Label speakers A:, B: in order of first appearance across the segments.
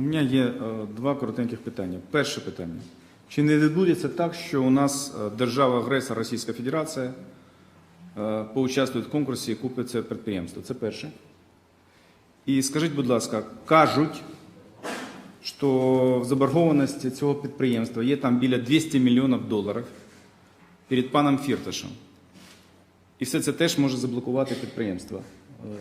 A: У мене є е, два коротеньких питання. Перше питання. Чи не відбудеться так, що у нас е, держава-агресор Російська Федерація е, поучаствує в конкурсі і купить це підприємство? Це перше. І скажіть, будь ласка, кажуть, що в заборгованості цього підприємства є там біля 200 мільйонів доларів перед паном Фірташем. І все це теж може заблокувати підприємство,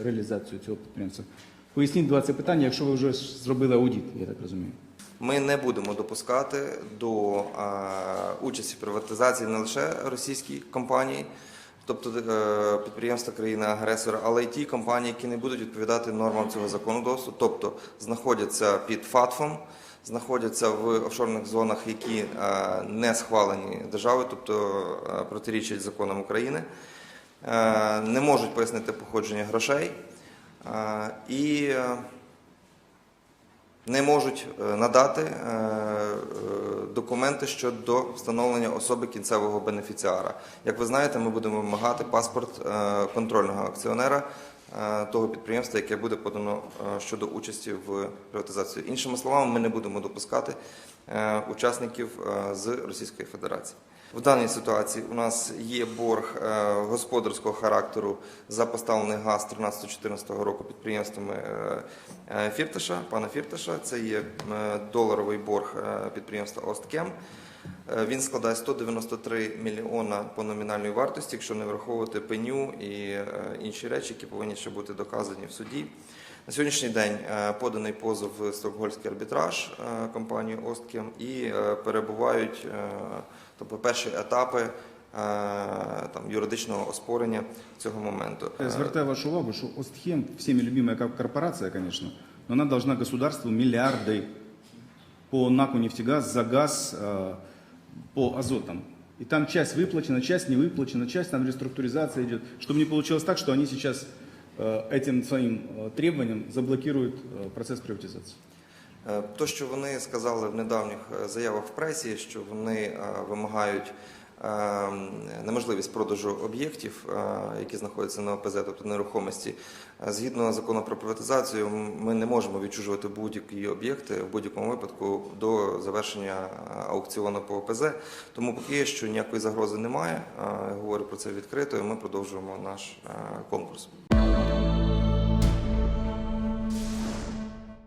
A: реалізацію цього підприємства. Поясніть два це питання, якщо ви вже зробили аудит, я так розумію.
B: Ми не будемо допускати до е, участі в приватизації не лише російські компанії, тобто е, підприємства країни-агресора, але й ті компанії, які не будуть відповідати нормам цього законодавства, тобто знаходяться під ФАТФом, знаходяться в офшорних зонах, які е, не схвалені державою, тобто протирічать законам України, не можуть пояснити походження грошей. І е, не можуть е, надати е, документи щодо встановлення особи кінцевого бенефіціара. Як ви знаєте, ми будемо вимагати паспорт контрольного акціонера того підприємства, яке буде подано щодо участі в приватизації. Іншими словами, ми не будемо допускати учасників з Російської Федерації. В даній ситуації у нас є борг е, господарського характеру за поставлений газ 13-14 року підприємствами е, е, Фірташа, пана Фірташа. Це є доларовий борг підприємства Осткем. Е, Він складає 193 мільйона по номінальній вартості, якщо не враховувати пеню і е, інші речі, які повинні ще бути доказані в суді. На сьогоднішній день е, поданий позов в Стокгольмський арбітраж компанії Осткем і перебувають тобто перші етапи там, юридичного оспорення цього моменту.
A: Звертаю вашу увагу, що Остхем, всеми любимая как корпорация, конечно, но она должна государству миллиарды по НАКу «Нефтегаз» за газ по азотам. И там часть выплачена, часть не выплачена, часть там реструктуризация идет. Чтобы не получилось так, что они сейчас э, этим своим э, требованием заблокируют э, процесс приватизации.
B: Е, То, що вони сказали в недавніх е, заявах в пресі, що вони е, вимагають е, неможливість продажу об'єктів, е, які знаходяться на ОПЗ, тобто нерухомості. Е, Згідно закону про приватизацію, ми не можемо відчужувати будь-які об'єкти в будь-якому випадку до завершення е, аукціону по ОПЗ. Тому поки що ніякої загрози немає. Говорю про це відкрито, і ми продовжуємо наш конкурс.